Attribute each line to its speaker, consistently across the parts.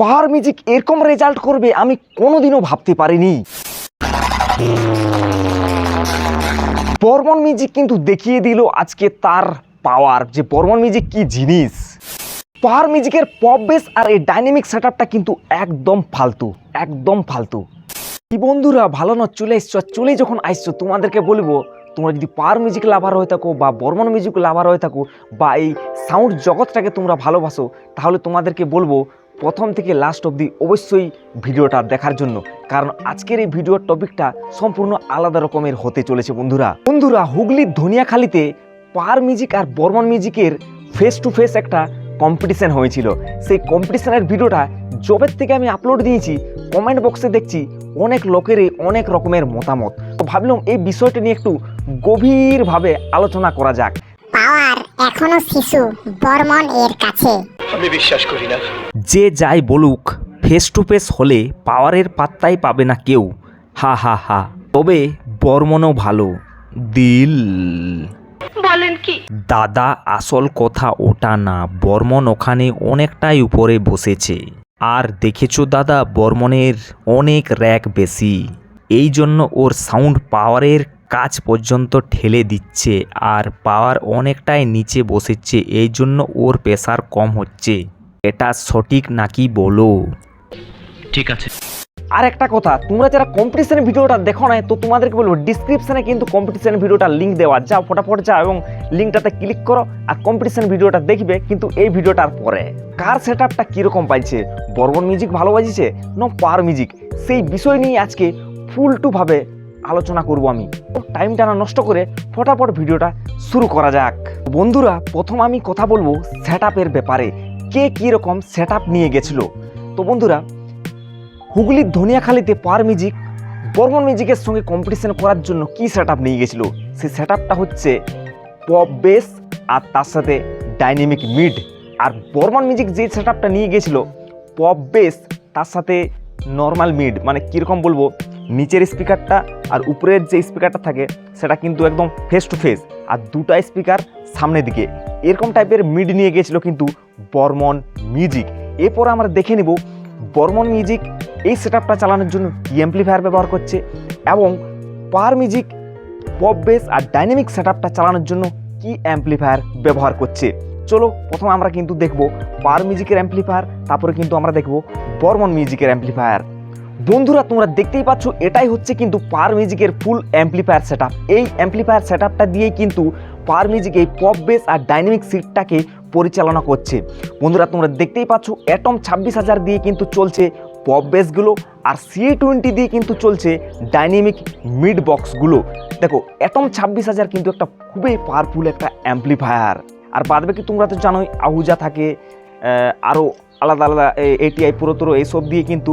Speaker 1: Power music এরকম result করবে, আমি কোনোদিনও ভাবতে পারিনি। বর্মন মিউজিক কিন্তু দেখিয়ে দিল আজকে তার পাওয়ার যে বর্মন মিউজিক কি জিনিস? পাওয়ার মিউজিকের পপ বেস আর এই ডাইনামিক সেটআপটা কিন্তু একদম ফালতু একদম ফালতু। কি বন্ধুরা, ভালো না? চলে এসছো। চলেই যখন আসছো তোমাদেরকে বলব তোমরা যদি পাওয়ার মিউজিক লাভার হয়ে থাকো বা বর্মন মিউজিক লাভার হয়ে থাকো বা এই সাউন্ড জগৎটাকে তোমরা ভালোবাসো, তাহলে তোমাদেরকে বলব প্রথম থেকে লাস্ট অবধি অবশ্যই ভিডিওটা দেখার জন্য। কারণ আজকের এই ভিডিওর টপিকটা সম্পূর্ণ আলাদা রকমের হতে চলেছে বন্ধুরা। বন্ধুরা, হুগলির ধনিয়াখালিতে পার মিউজিক আর বর্মন মিউজিকের ফেস টু ফেস একটা কম্পিটিশান হয়েছিল। সেই কম্পিটিশানের ভিডিওটা জবের থেকে আমি আপলোড দিয়েছি কমেন্ট বক্সে দেখছি অনেক লোকেরই অনেক রকমের মতামত। তো ভাবলাম এই বিষয়টা নিয়ে একটু গভীরভাবে আলোচনা করা যাক।
Speaker 2: পাওয়ার এখনও শিশু বর্মন এর কাছে।
Speaker 3: আমি বিশ্বাস করি না।
Speaker 1: যে যাই বলুক ফেস টু ফেস হলে পাওয়ারের পাত্তাই পাবে না কেউ। হা হা হা। তবে বর্মনও ভালো। দিল।
Speaker 4: বলেন কি?
Speaker 1: দাদা আসল কথা ওটা না। বর্মন ওখানে অনেকটাই উপরে বসেছে। আর দেখেছ দাদা বর্মনের অনেক র্যাক বেশি। এই জন্য ওর সাউন্ড পাওয়ারের কাজ পর্যন্ত ঠেলে দিচ্ছে আর পাওয়ার অনেকটাই নিচে বসেছে এই জন্য ওর প্রেসার কম হচ্ছে। এটা সঠিক নাকি বলো?
Speaker 3: ঠিক আছে।
Speaker 1: আর একটা কথা তোমরা যারা কম্পিটিশনের ভিডিওটা দেখো না তো তোমাদেরকে বলব ডিসক্রিপশনে কিন্তু কম্পিটিশন ভিডিওটা লিঙ্ক দেওয়া যাও ফটাফট যাও এবং লিঙ্কটাতে ক্লিক করো আর কম্পিটিশন ভিডিওটা দেখবে কিন্তু এই ভিডিওটার পরে। কার সেট আপটা কীরকম পাইছে? বর্বন মিউজিক ভালো বাজিছে না পাওয়ার মিউজিক সেই বিষয় নিয়ে আজকে ফুল টুভাবে আলোচনা করব আমি। টাইমটা না নষ্ট করে ফটাফট ভিডিওটা শুরু করা যাক। বন্ধুরা, প্রথম আমি কথা বলব সেট ব্যাপারে। কে কীরকম সেট নিয়ে গেছিল? তো বন্ধুরা, হুগলির ধনিয়াখালীতে পার মিউজিক বর্মন মিউজিকের সঙ্গে কম্পিটিশন করার জন্য কি সেট নিয়ে গেছিল? সেই সেট হচ্ছে পপ বেস আর তার সাথে ডাইনামিক মিড আর বর্মন মিউজিক যে সেট নিয়ে গেছিল পপ বেস তার সাথে নর্মাল মিড মানে কীরকম বলব? নিচের স্পিকারটা আর উপরের যে স্পিকারটা থাকে, সেটা কিন্তু একদম ফেস টু ফেস আর দুটা স্পিকার সামনের দিকে। এরকম টাইপের মিড নিয়ে গেছিল কিন্তু বর্মন মিউজিক এরপর আমরা দেখে নিব, বর্মন মিউজিক এই সেট চালানোর জন্য কি অ্যাম্পলিফায়ার ব্যবহার করছে এবং পার মিউজিক পপ বেস আর ডাইনামিক সেট চালানোর জন্য কি অ্যাম্পলিফায়ার ব্যবহার করছে। চলো, প্রথমে আমরা কিন্তু দেখব পার মিউজিকের অ্যাম্পলিফায়ার তারপরে কিন্তু আমরা দেখব বর্মন মিউজিকের অ্যাম্পলিফায়ার বন্ধুরা, তোমরা দেখতেই পাচ্ছ, এটাই হচ্ছে কিন্তু পার মিউজিকের ফুল অ্যাম্পলিফায়ার সেট এই অ্যাম্পলিফায়ার সেট আপটা দিয়েই কিন্তু পার মিউজিক এই পপ বেস আর ডাইনামিক সিটটাকে পরিচালনা করছে। বন্ধুরা, তোমরা দেখতেই পাচ্ছ অ্যাটম ছাব্বিশ হাজার দিয়ে কিন্তু চলছে পপ বেসগুলো আর সি টোয়েন্টি দিয়ে কিন্তু চলছে ডাইনামিক মিড বক্সগুলো দেখো অ্যাটম ছাব্বিশ হাজার কিন্তু একটা খুবই পাওয়ারফুল একটা অ্যাম্পলিফায়ার আর বাদ বাকি তোমরা তো জানোই আহুজা থাকে আরও আলাদা আলাদা এটিআই পুরোতরো এইসব দিয়ে কিন্তু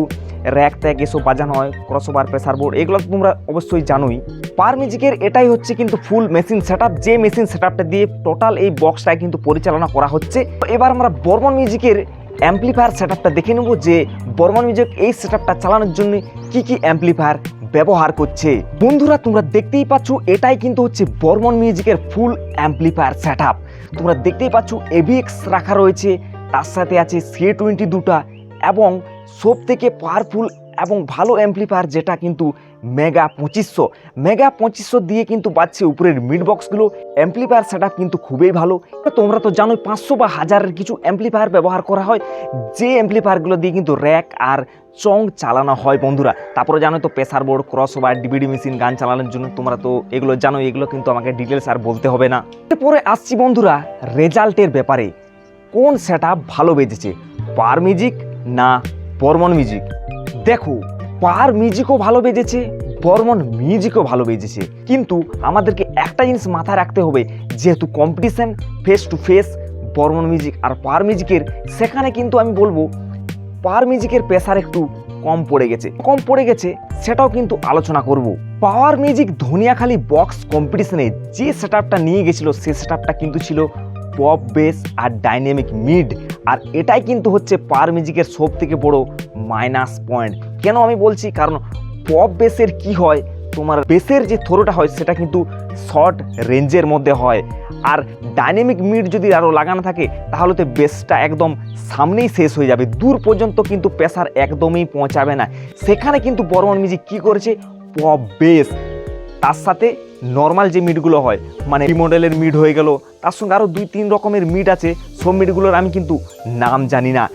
Speaker 1: র্যাক ট্যাক এসব বাজানো হয় ক্রসওভার প্রেসার বোর্ড এগুলো তোমরা অবশ্যই জানোই। পার মিউজিকের এটাই হচ্ছে কিন্তু ফুল মেশিন সেট যে মেশিন সেট দিয়ে টোটাল এই বক্সটা কিন্তু পরিচালনা করা হচ্ছে। এবার আমরা বর্মন মিউজিকের অ্যাম্পলিফায়ার সেট দেখে নেব যে বর্মন মিউজিক এই সেট চালানোর জন্য কি কি অ্যাম্পলিফায়ার ব্যবহার করছে। বন্ধুরা, তোমরা দেখতেই পাচ্ছ, এটাই কিন্তু হচ্ছে বর্মন মিউজিকের ফুল অ্যাম্পলিফায়ার সেট তোমরা দেখতেই পাচ্ছ এভিএক্স রাখা রয়েছে তার সাথে আছে সি টোয়েন্টি দুটা এবং সব থেকে পাওয়ারফুল এবং ভালো অ্যাম্পলিফায়ার যেটা কিন্তু মেগা পঁচিশশো। মেগা পঁচিশশো দিয়ে কিন্তু পাচ্ছে উপরের মিড বক্সগুলো অ্যাম্পলিফায়ার সেট কিন্তু খুবই ভালো। তোমরা তো জানোই পাঁচশো বা হাজারের কিছু অ্যাম্পলিফায়ার ব্যবহার করা হয়। যে অ্যাম্পলিফায়ারগুলো দিয়ে কিন্তু র্যাক আর চং চালানো হয় বন্ধুরা। তারপরে জানো তো pressure board cross over DBD machine গান চালানোর জন্য তোমরা তো এগুলো জানো এগুলো কিন্তু আমাকে ডিটেলস আর বলতে হবে না। এরপরে আসছি বন্ধুরা রেজাল্টের ব্যাপারে। কোন সেট ভালো বেজেছে পার মিউজিক না বর্মন মিউজিক? দেখো, পার মিউজিকও ভালো বেজেছে বর্মন মিউজিকও ভালো বেজেছে কিন্তু আমাদেরকে একটা জিনিস মাথায় রাখতে হবে, যেহেতু competition face to face Barman music আর পার মিউজিকের, সেখানে কিন্তু আমি বলব, পার মিউজিকের প্রেসার একটু কম পড়ে গেছে। কম পড়ে গেছে, সেটাও কিন্তু আলোচনা করব। পাওয়ার মিউজিক ধনিয়াখালি বক্স কম্পিটিশনে যে সেট নিয়ে গেছিল, সে সেট কিন্তু ছিল পপ বেস আর ডাইনামিক মিড আর এটাই কিন্তু হচ্ছে পার মিউজিকের সব থেকে বড় মাইনাস পয়েন্ট কেন আমি বলছি? কারণ পপ বেসের কি হয়? তোমার বেসের যে থ্রোটা হয়, সেটা কিন্তু শর্ট রেঞ্জের মধ্যে হয়। আর ডাইনামিক মিড যদি আরও লাগানো থাকে, তাহলে তো বেসটা একদম সামনেই শেষ হয়ে যাবে। দূর পর্যন্ত কিন্তু প্রেসার একদমই পৌঁছাবে না। সেখানে কিন্তু বর্মন মিউজিক কী করেছে? পপ বেস তার সাথে নর্মাল যে মিডগুলো হয় মানে এই মডেলের মিড হয়ে গেল, তার সঙ্গে আরও দুই তিন রকমের মিড আছে, সব মিডগুলোর আমি কিন্তু নাম জানি না।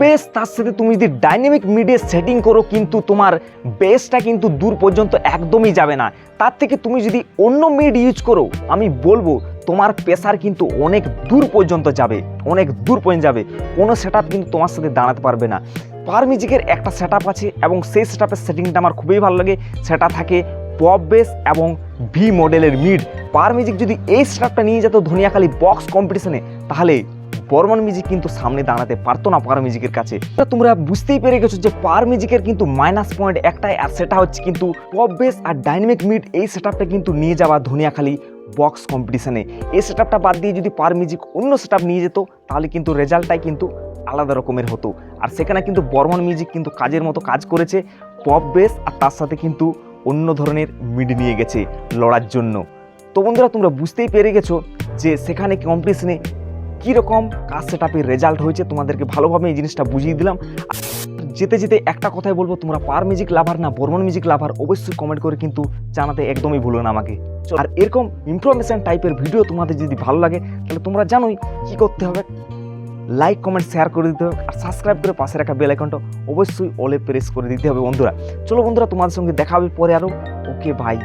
Speaker 1: বেস তার সাথে তুমি যদি ডাইনামিক মিডে সেটিং করো, কিন্তু তোমার বেসটা কিন্তু দূর পর্যন্ত একদমই যাবে না। তার থেকে তুমি যদি অন্য মিড ইউজ করো, আমি বলব, তোমার প্রেসার কিন্তু অনেক দূর পর্যন্ত যাবে, অনেক দূর পর্যন্ত যাবে। কোনো সেট কিন্তু তোমার সাথে দাঁড়াতে পারবে না। পার মিউজিকের একটা সেট আছে, এবং সেই সেট আপের সেটিংটা আমার খুবই ভালো লাগে। সেটা থাকে পপ বেস এবং ভি মডেলের মিড পার মিউজিক যদি এই সেটআপটা নিয়ে যেত ধনিয়াখালী বক্স কম্পিটিশনে তাহলে বর্মন মিউজিক কিন্তু সামনে দাঁড়াতে পারতো না পার মিউজিকের কাছে। তোমরা বুঝতেই পেরে গেছো যে পার মিউজিকের কিন্তু মাইনাস পয়েন্ট একটাই, আর সেটা হচ্ছে কিন্তু পপ বেস আর ডাইনামিক মিড এই সেটআপটা কিন্তু নিয়ে যাওয়া ধনিয়াখালী বক্স কম্পিটিশনে এই সেটআপটা বাদ দিয়ে যদি পার মিউজিক অন্য সেটআপ নিয়ে যেত, তাহলে কিন্তু রেজাল্টটাই কিন্তু আলাদা রকমের হতো। আর সেখানে কিন্তু বর্মন মিউজিক কিন্তু কাজের মতো কাজ করেছে পপ বেস আর তার সাথে কিন্তু অন্য ধরনের মিড নিয়ে গেছে লড়ার জন্য। তো বন্ধুরা, তোমরা বুঝতেই পেরে গেছো যে সেখানে কম্পিটিশনে কীরকম কাজ সেট আপের রেজাল্ট হয়েছে। তোমাদেরকে ভালোভাবে এই জিনিসটা বুঝিয়ে দিলাম। যেতে যেতে একটা কথাই বলব, তোমরা পার মিউজিক লাভার না, বর্মন মিউজিক লাভার অবশ্যই কমেন্ট করে কিন্তু জানাতে একদমই ভুলো না আমাকে। আর এরকম ইনফরমেশন টাইপের ভিডিও তোমাদের যদি ভালো লাগে, তাহলে তোমরা জানোই কী করতে হবে। লাইক কমেন্ট শেয়ার করে দিতে হবে আর সাবস্ক্রাইব করে পাশে রাখা বেল আইকনটা অবশ্যই অলে প্রেস করে দিতে হবে বন্ধুরা। চলো বন্ধুরা তোমাদের সঙ্গে দেখা হবে পরে আরও ওকে ভাই